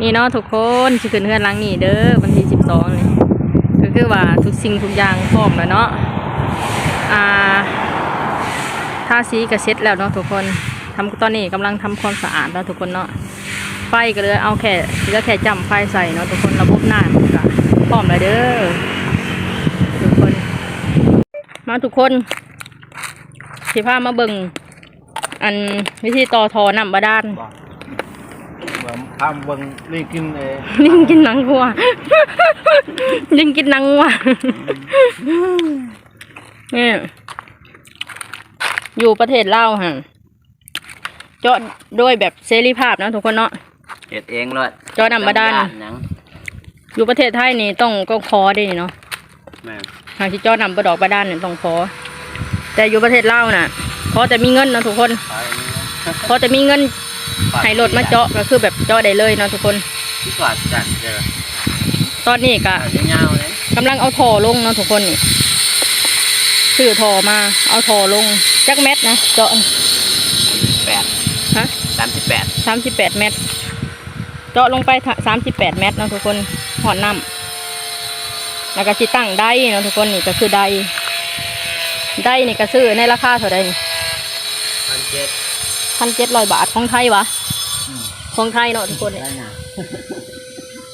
นี่เนาะทุกคนสิขึ้นเฮือนหลังนี่เด้อวันที่สิบสองนี่ก็คือว่าทุกสิ่งทุกอย่างพร้อมแล้วเนาะอ่าทาสีก็เสร็จแล้วเนาะทุกคนทำตอนนี้กำลังทำความสะอาดแล้วทุกคนเนาะไฟก็เลยเอาแค่เหลือแค่จำไฟใส่เนาะทุกคนระบบน้ำก็พร้อมแล้วเด้อทุกคน มาทุกคนสิพามาเบิ่งอันวิธีต่อทอน้ำบาดาล ทำเบิ่งนี่กินเองลิงกินหนังวัว ลิงกินหนังวัวนี่อยู่ประเทศลาวฮะเจาะด้วยแบบเสรีภาพนะทุกคนเนาะ เฮ็ดเองเลยจอดำบาดาล หนังอยู่ประเทศไทยนี่ต้องก็คอได้นี่เนาะแม่นหากที่เจาะนำบดอกบาดาลเนี่ยต้องคอแต่อยู่ประเทศลาวน่ะพอจะมีเงินนะทุกคน ไปพอจะมีเงิน ให้รถมาเจาะก็คือแบบเจาะได้เลยเนาะทุกคนที่กว่าจัดเจอตอนนี้ก็เอายาวๆเลยกำลังเอาท่อลงเนาะทุกคนนี่ซื้อท่อมา เอาท่อลงจักเม็ดนะเจาะแปดฮะสามสิบแปดสามสิบแปดเม็ดเจาะลงไปสามสิบแปดเม็ดเนาะทุกคนหอดน้ำแล้วก็จิตั้งได้เนาะทุกคนนี่ก็คือได้ได้นี่ก็ซื้อในราคาเท่าไหร่พันเจ็ด พันเจ็ดร้อยบาทของไทยวะของไทยเนาะทุกคนนี่ได้นะ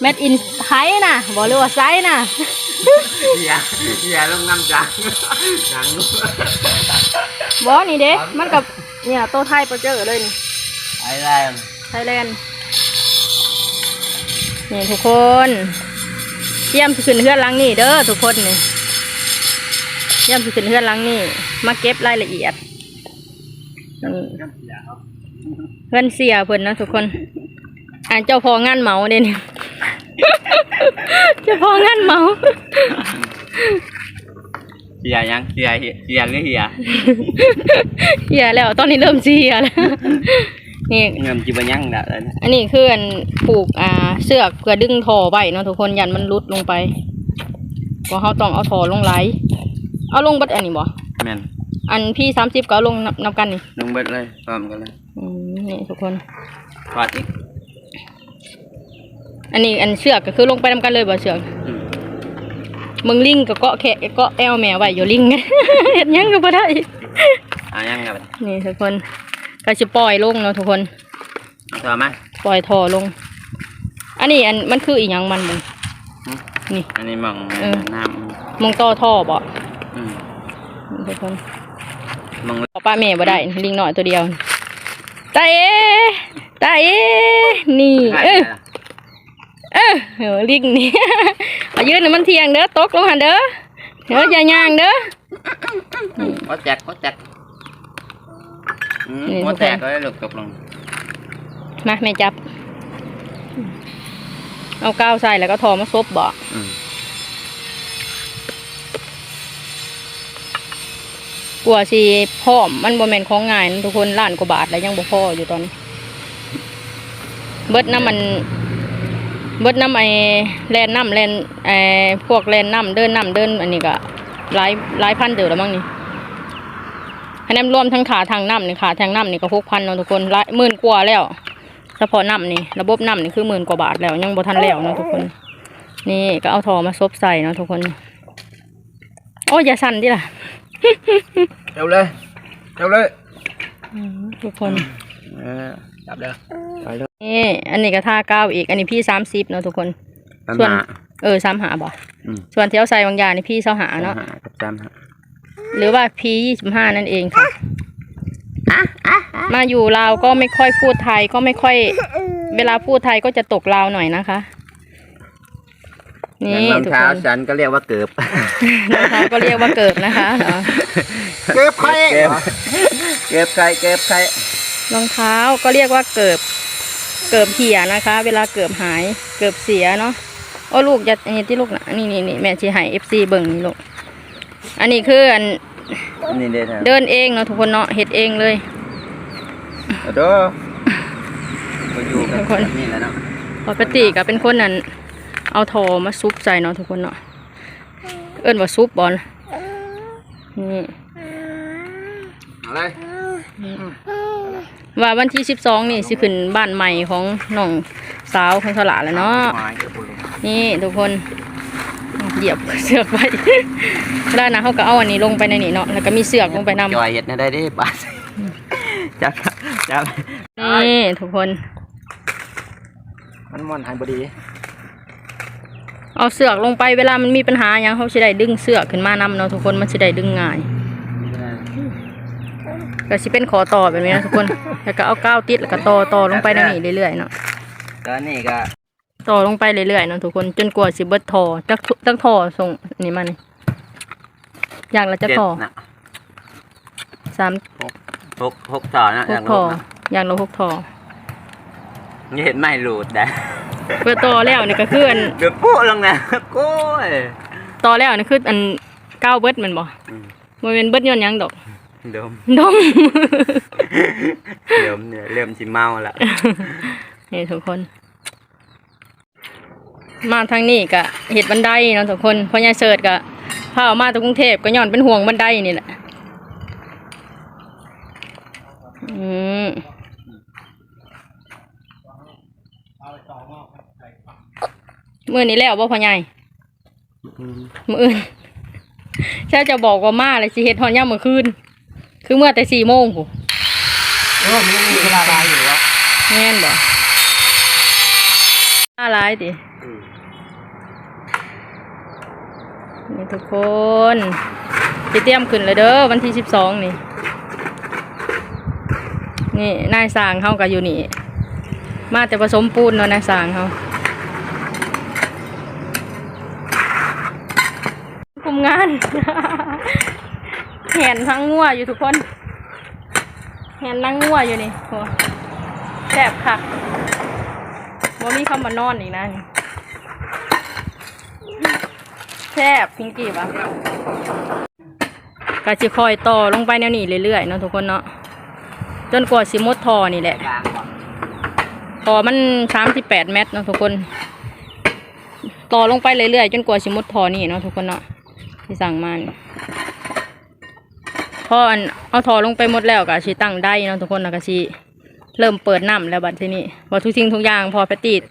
เม็ดอินไทยนะบอกเลยว่าไซส์นะอย่าอย่าลงน้ำจังจังบอนี่เด้มันกับเนี่ยโตวไทยโปรเจอร์เลยนี่ไอ้แรงไทยแลนด์นี่ทุกคนเยี่ยมสิขึ้นเฮือนหลังนี่เด้อทุกคนนี่เยี่ยมสิขึ้นเฮือนหลังนี่มาเก็บรายละเอียดนี่ เพื่อนเสียเพิ่นนะทุกคนอ่านเจ้าพองานเหมาเด่นเจ้าพองานเหมาเฮียยังเฮียเฮียเฮียหรือเฮียเสียแล้ว ตอนนี้เริ่มเสียแล้วนี่เงินจีบยังแล้วนะอันนี้คืออันปลูกอ่าเสือกเพื่อดึงท่อไว้เนาะทุกคนยันมันรุดลงไปก็เขาต้องเอาท่อลงไหลเอาลงบัดอันนี้บ่แม่น อันพี่สามสิบก็เอาลงนับนับกันนี่ลงเบิดเลยพร้อมกันเลยอืมนี่ทุกคนกอดอีกอันนี้อันเสือกก็คือลงไปนำกันเลยบ่เสือกอืมมึงลิงก็เกาะแขะเกาะแอวแม่ไว้อยู่ลิง เฮ็ดหยังก็บ่ได้ เอายังครับนี่ทุกคนก็จะปล่อยลงเนาะทุกคน เอาต่อมาปล่อยท่อลง อันนี้อันมันคืออีหยังมันบ่นี่อันนี้มองเออ น้มองต่อท่อบ่ำอืมนี่ทุกคน มองป้าแม่บ่ได้ลิงหน่อยตัวเดียวตาเอตาเอนี่เออเออเออลิงนี่เอายืนให้มันเทียงเด้อตกลงหันเด้อเด้ออย่าย่างเด้อโคแจกโคแจกอืมนี่โคทุกคนแตกก็ได้หลุดตกลงมาแม่จับ เอาก้าวใส่แล้วก็ทอมาซบบ่อื กลัวสิพ่อมมันบ่แม่นของง่ายนะทุกคนล้านกว่าบาทแล้วยังบ่พออยู่ตอนนี้ เบิดน้ำมันเบิดน้ำไอแลนน้ำแลนไอพวกแลนน้ำเดินน้ำเดินอันนี้ก็หลายหลายพันเดือแล้วมั้งนี่อันนั้นรวมทั้งขาทางน้ำนี่ขาทางน้ำนี่ก็หกพันเนาะทุกคนหลายหมื่นกว่าแล้วเฉพาะน้ำนี่ระบบน้ำนี่คือหมื่นกว่าบาทแล้วยังบ่ทันแล้วเนาะทุกคน นี่ก็เอาทอมาซบใส่เนาะทุกคน โอ้ยอย่าสั่นดิล่ะ เร็วเลย เร็วเลยทุกคน เออจับเลยไปเลยนี่อันนี้ก็ท่าเก้าอีก อันนี้พี่สามสิบเนาะทุกคน ส่วน เออสามหาบ่อืมส่วนเที่ยวใส่บางอย่างนี่พี่เสาหาเนาะสมกับจำฮะหรือว่าพียี่สิบห้านั่นเองค่ะ มาอยู่ลาวก็ไม่ค่อยพูดไทยก็ไม่ค่อย เวลาพูดไทยก็จะตกลาวหน่อยนะคะ นี่อย่างรองทุกเท้าคนฉันก็เรียกว่าเกือบรองเท้าก็เรียกว่าเกิบนะคะเหรอเก็บใครเก็บเก็บใครเก็บใครรองเท้าก็เรียกว่าเกิบ เกิบเหี่ยนะคะ เวลาเกิบหาย เกิบเสียเนาะโอ้ลูกจะอันนี้ที่ลูกนะนี่นี่นี่แม่ชีหายเอฟซีเบิ่งนี่ลูกอันนี้คืออันนี่เด้อเดินเองเนาะทุกคนเนาะเฮ็ดเองเลยเด้อมาอยู่กันทุกคนแบบนี่แหละเนาะปกติก็เป็นคนนั้น เอาทอมาซุปใส่เนาะทุกคนเนาะเอิ้นว่าซุปบอลนี่เอาเลยว่าวันที่สิบสองนี่สิขึ้นบ้านใหม่ของน้องสาวคนสละแล้วเนาะไม้เด้อบุรุษนี่ทุกคนเหยียบเสือกไปแล้วนะเขาก็เอาอันนี้ลงไปในนี่เนาะแล้วก็มีเสือกลงไปนำจอยเฮ็ดนะได้เด้บาดจับจับนี่ทุกคน มันม่อนหายบ่ดี เอาเสือกลงไปเวลามันมีปัญหาหยังเขาสิได้ดึงเสือกขึ้นมานำเนาะทุกคนมันสิได้ดึงง่ายก็สิเป็นขอต่อแบบนี้นะทุกคน แล้วก็เอาก้าวติดแล้วก็ต่อต่อลงไปในนี่เรื่อยๆเนาะตอนนี้ก็ต่อลงไปเรื่อยๆเนาะทุกคนจนกว่าสิเบิดทอจักทุจักทอส่งนี่มานี่อย่างละจักทอเจ็ดน่ะสามหกหกต่อนะหอกย่างทลูอกนะอย่างละหกทอนี่เห็นไม่หลุดได้ เพื่อต่อแล้วนี่ก็คืออันเดี๋ยวโป๊ะลงนะโก้ยต่อแล้วนี่คืออันก้าวเบิดแมันบ่อืมบ่แม่นเบิดย้อนหยังดอกเดิมดมเริ่มเนี่ยเริ่มสิเมาละนี่ทุกคน มาทางนี้ก็เห็ดบันไดเนาะทุกคนเพอยายเสิร์ตก็พาออกมาจากกรุงเทพก็ย้อนเป็นห่วงบันไดนี่แหละ อืม มือนี้แล้วบ่พ่อใหญ่มืออื่นใช่จะบอกว่ามาเลยสิเฮ็ดฮอนย่ามมื้อคืน คือเมื่อแต่สี่โมงผู้เออมันยังมีเวลาได้อยู่วะแม่นบ่น่าร้ายดินี่ทุกคนสิเตรียมขึ้นเลยเด้อวันที่สิบสองนี่ นี่นายสร้างเขาก็อยู่นี่ มาแต่ผสมปูนเนาะนายสร้างเขาคุม งานแหนทั้งงัวอยู่ทุกคนแหนนั่งงัวอยู่นี่โหแสบคักว่ามีคำมานอนอีกนะนี่แสบพิงกี้ปะกะสิคอยต่อลงไปแนวนี้เรื่อยๆเนาะทุกคนเนาะจนกว่าสิมดทอนี่แหละกลางก่อนต่อมันสามสิบแปดเมตรเนาะทุกคน ต่อลงไปเรื่อยๆจนกว่าสิมุดทอนี่เนาะทุกคนเนาะ ที่สั่งมานี่พออันเอาทอลงไปหมดแล้วก็สิตั้งได้เนาะทุกคนนะก็สิเริ่มเปิดน้ำแล้วบัดทีนี้ว่าทุกสิ่งทุกอย่างพอแพตติด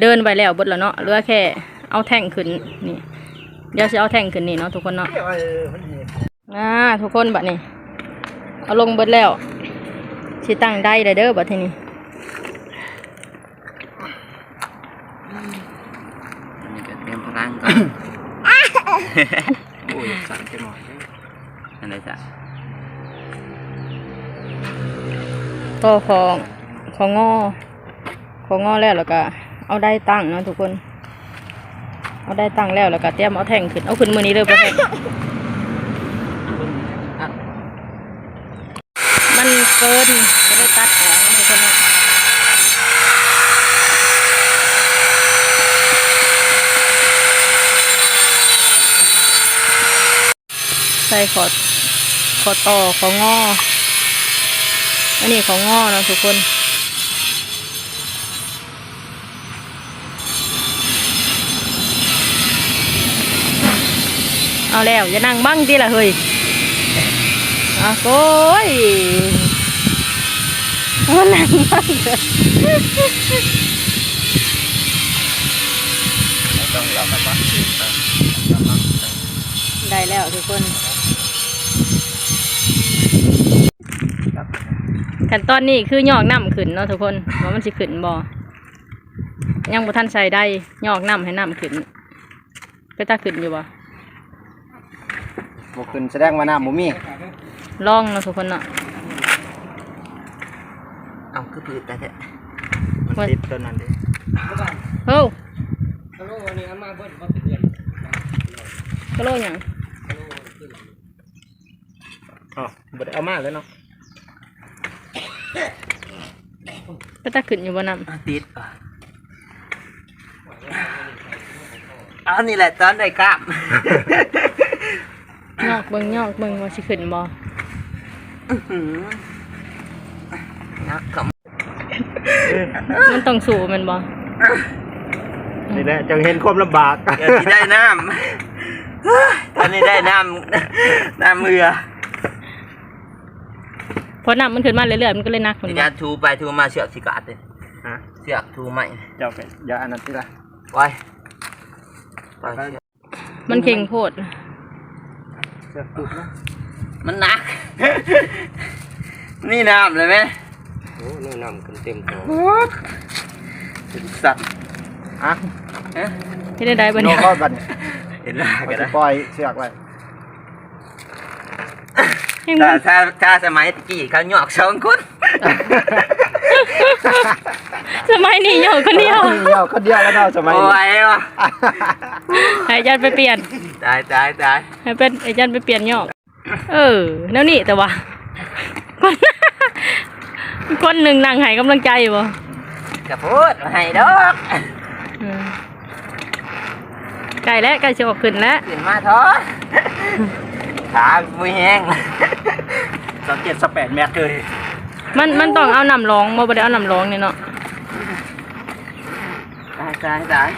เดินไปแล้วเบดแล้วเนาะเหลือแค่เอาแท่งขึ้นนี่เดี๋ยวสิเอาแท่งขึ้นนี่เนาะทุกคนเนาะเออมันมีอ่าทุกคนบัดนี้เอาลงเบิดแล้วสิตั้งได้เลยเด้อบัดทีนี้อันนี้ก็เตรียมพลังก่อนโอ้ยสั่นไปหน่อยเด้ออันไหนจ้ะก็ของของงอของงอแล้วแล้วก็ เอาได้ตั้งเนาะทุกคน เอาได้ตั้งแล้วแล้วก็เตรียมเอาแท่งขึ้นเอาขึ้นมือนี้เลยไปแท่งมันเกินไม่ได้ตัดออกนะทุกคนเนาะ ใส่ขอขอต่อของงออันนี้ของงอเนาะทุกคนเอาแล้วอย่านั่งบ้างทีละเฮ้ยอะโอ้ยมันนั่งบ้างต้องเราไปก่อนได้แล้วทุกคน ขั้นตอนนี้คือยอกน้ำขึ้นเนาะทุกคนว่ามันสิขึ้นบ่ยังบ่ทันใส่ได้ยอกน้ำให้น้ำขึ้นก็ตาขึ้นอยู่บ่บ่ขึ้นแสดงว่าน้ำบ่มีลองเนาะทุกคนเนาะเอาคือพืชแต่แท้มันติดตัวนั้นดิเฮ้ยฮัลโหลวันนี้เอามาเบิ้ลมาเป็นเดือนกะโลหยังอ๋อบ่ได้เอามาเลยเนาะ ก็ตาขึ้นอยู่บ่น้ติดอะอันนี้แหละตอนได้กล้ามำยอกเบิ่งยอกเบิ่งว่าสิขึ้นบ่นักกับมันต้องสู้แมันบ่นี่แหละจังเห็นความลำบากเดี๋ยวที่ได้น้ำตอนนี้ได้น้ำน้ำเรือเพราะน้ำมันขึ้นมาเรื่อยๆมันก็เลยหนักเหมือนที่บ่จะทูไปทูมาเชือกสิกาดเลยฮะเสือกทูใหม่เจ้าเป็นยาอันนั้นที่ละไว้ไปเชือกมันเข่งโพดเสือกตุกนะมันหนัก นี่น้ำเลยไหมโอ้นี่นำกันเต็มตัว เป็นสัตว์อะฮะที่ได้ได้บันโนนี้ ก็บัดนเห็นหน้าเขากันจะนะปล่อยเสือกไว้ ถ้าถ้าถ้าสมัยตะกี้เขาหยอกสองคนสมัยนี้อยู่คนเดียวเดียวคนเดียวแล้วเนาะสมัยโอ้นี้ยวะให้อาจารย์ไปเปลี่ยน ตายตายตายให้เป็นอาจารย์ไปเปลี่ยนยอก เออแล้วนี่แต่ว่า คน คนหนึ่งนั่งให้กำลังใจบ่กระพูดมาให้ดอกอืมไก่แล้วไก่จะออกขึ้นแล้ว ขึ้นมาท้อ ขามือแห้งสังเกตสแปดแมตรเลยมันมันต้องเอาน้ำร้องบ่บ่ได้เอาน้ำร้องเนี่ยเนาะตายตายตาย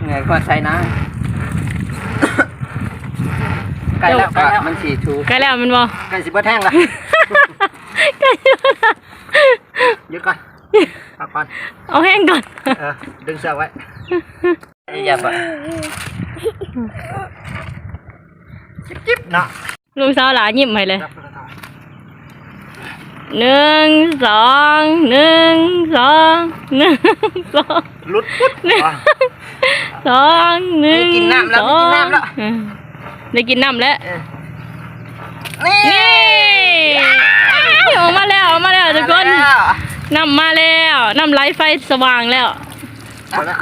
เหนื่อยคนใส่น้ำใกล้แล้วใกล้แล้วมันสีชูไก่แล้วมันบ่ใกล้สิบเบิดแห้งละไก่ยึดก่อนพักก่อนเอาแห้งก่อนเออดึงเสือกไว้อย่าปะจิ๊บเนาะลูกสาวหลานยิ้มให้เลยรับกระทะหนึ่งสองหนึ่งสองหนึ่งสองลุดปุ๊บหนึ่งอะสองหนึ่งกินน้ำแล้วสอกินงน้ำแล้วอืมได้กินน้ำแล้วนี่นี่ออกมาแล้วออกมาแล้วทุกคนน้ำมาแล้วน้ำไหลไฟสว่างแล้วเอาละ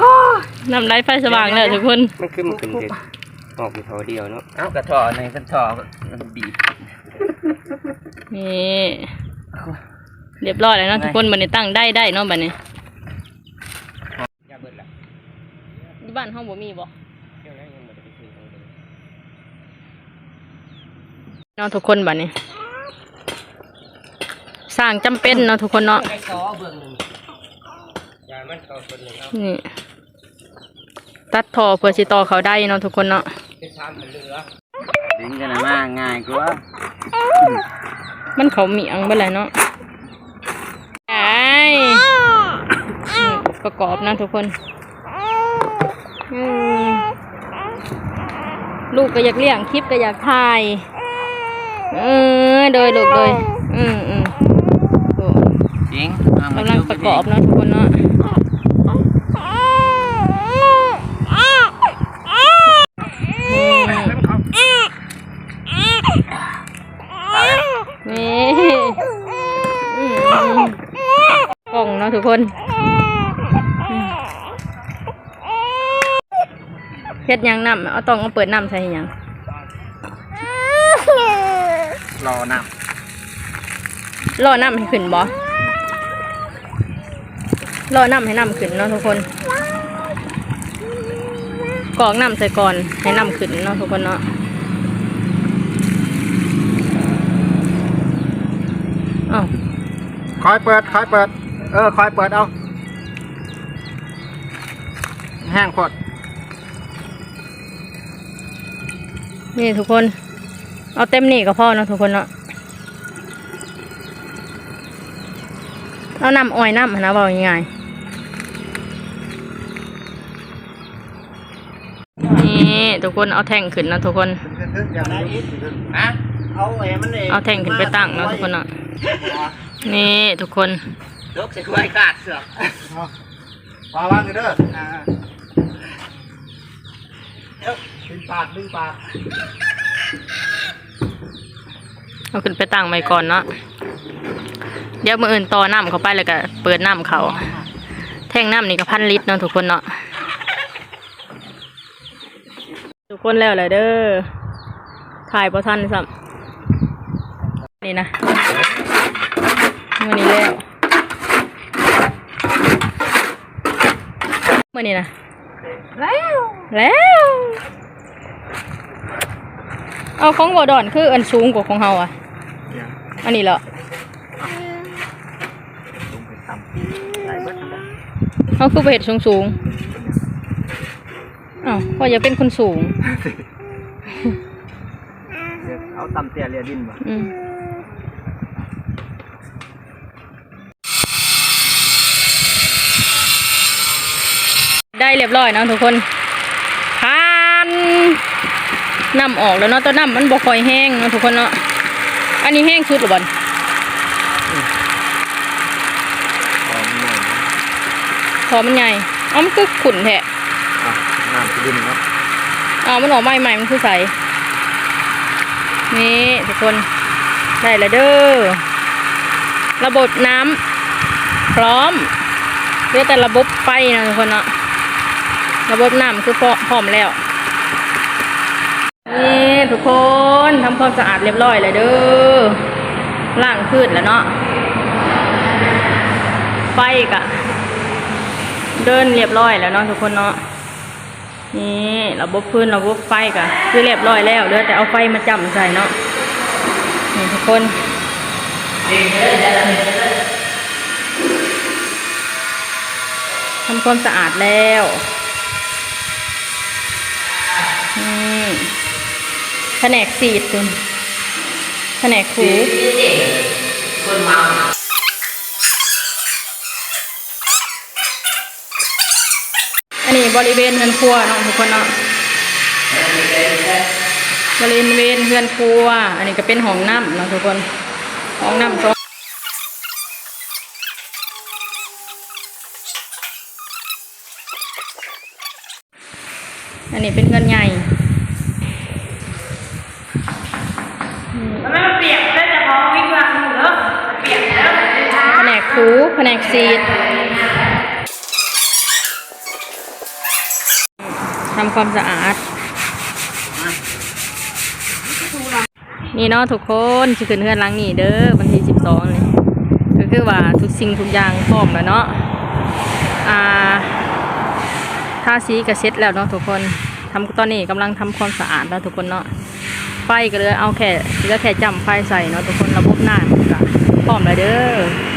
น้ำไหลไฟสว่างแล้วทุกคนมันคือมันเป็นเด็ก ออกอยู่เท่าเดียวเนาะเอากระถอในกระถอมันบีบนี่เรียบร้อยแล้วเนาะทุกคนบันนี้ตั้งได้ได้เนาะบันนี้ยาเบิดละที่บ้านห้องบ่มีบ่เที่ยวแล้วยังบ่ได้ไปซื้อของเลยเนาะทุกคนบันนี้ สร้างจำเป็นเนาะทุกคนเนาะได้ซอเบิ่งหนึ่งยามันต่อคนหนึ่งเอานี่ตัดท่อเพื่อสิต่อเขาได้เนาะทุกคนเนาะ เป็นชามเป็นเรือ ดึงกันนะมาง่ายกว่ามันเขาเหมียงไปเลยเนาะไอ้นี่ประกอบนะทุกคนอืมลูกก็อยากเลี้ยงคลิปก็อยากถ่าย เออโดยลูกโดยอืมอืมโอ้จริงกำลังประกอบเนาะทุกคนเนาะอืมนี่อืมกล่องเนาะ ทุกคนอืมเฮ็ดหยังน้ำเอาต้องเอาเปิดน้ำใส่หยังรอน้รอน้ำให้ขึ้นบ่รอน้ำให้น้ำขึ้นเนาะทุกคนกรอกน้ำใส่ก่อนให้น้ำขึ้นเนาะทุกคนเนาะอ้าวำคอยเปิดคอยเปิด เออคอยเปิดเอาแห้งโคตรนี่ทุกคน เอาเต็มนี่ก็พอเนาะทุกคนเนาะเอาน้ำอ้อยน้ำหั้นนะบอกง่ายๆนี่ทุกคนเอาแท่งขึ้นนะทุกคนอย่างไรอีกฮะเอาไอ้มันเองเอาแท่งขึ้นไปตั้งเนาะทุกคนเนาะนี่ทุกคน ยกใส่ถ้วยขาดเสือกวางวางกันเด้ออ่าเอ้าดึงปากดึงปากเอาขึ้นไปตั้งไว้ก่อนเนาะเดี๋ยวมืออื่นต่อน้ำเข้าไปแล้วก็เปิดน้ำเขาแท่งน้ำนี่ก็พันลิตรเนาะทุกคนเนาะทุกคนแล้วเลยเด้อถ่ายพอทันสัมนี่นะมื่อนี้แล้วมื่อ นี้นะแล้วแล้วเอาของบอดอนคืออันสูงกว่าของเฮาอะ อันนี้เหรอลงไปต่ำได้เบิดทั้งนั้นเขาคือไปเห็ดสูงสูงๆอ้าวก็อย่าเป็นคนสูงเดี๋ยวเอาต่ำเตี้ยเรียดินมา อืม ได้เรียบร้อยเนาะทุกคนทานน้ำออกแล้วเนาะแตัวน้ำมันบ่ค่อยแห้งเนาะทุกคนเนาะอันนี้แห้งสุดหรือบ่หอมหน่อยพอมันใหญ่เอ้ามันคือขุ่นแท้อะน้ำขึ้นเนาะอ้าวมันออกใหม่ใหม่ๆมันคือใสนี่ทุกคนได้แล้วเด้อระบบน้ำพร้อมเหลือแต่ระบบไฟนะทุกคนเนาะ ระบบน้ำคือพร้อพร้อมแล้ว นี่ทุกคนทำความสะอาดเรียบร้อยเลยเด้อล้างพืชแล้วเนาะไฟกะ เดินเรียบร้อยแล้วเนาะทุกคนเนาะนี่ระบบพื้นระบบไฟกะคือเรียบร้อยแล้วเหลือแต่เอาไฟมาจำใส่เนาะนี่ทุกคนทำความสะอาดแล้ว นี่แผนกสีดคุณแผนกขูอันนี้บริเวณเงินครัวเนาะทุกคนเนาะบริเวณเฮือนครัว อันนี้ก็เป็นห้องน้ำเนาะทุกคน ห้องน้ำสอง อันนี้เป็นเงินใหญ่มันเปียกได้แต่พอวิ่งวางหนูเนาะเปียกแล้วแผนกคูแผนกซีดทำความสะอาด นี่เนาะทุกคนสิขึ้นเฮือนหลังนี่เด้อวันที่สิบสองเลยก็คือว่าทุกสิ่งทุกอย่างพร้อมแล้วเนาะอ่าท่าสีก็เสร็จแล้วเนาะทุกคนทำตอนนี้กำลังทำความสะอาดแล้วทุกคนเนาะไฟก็เลยเอาแค่เหลือแค่จำไฟใส่เนาะทุกคนระบบน้ำก็พร้อมแล้วเด้อ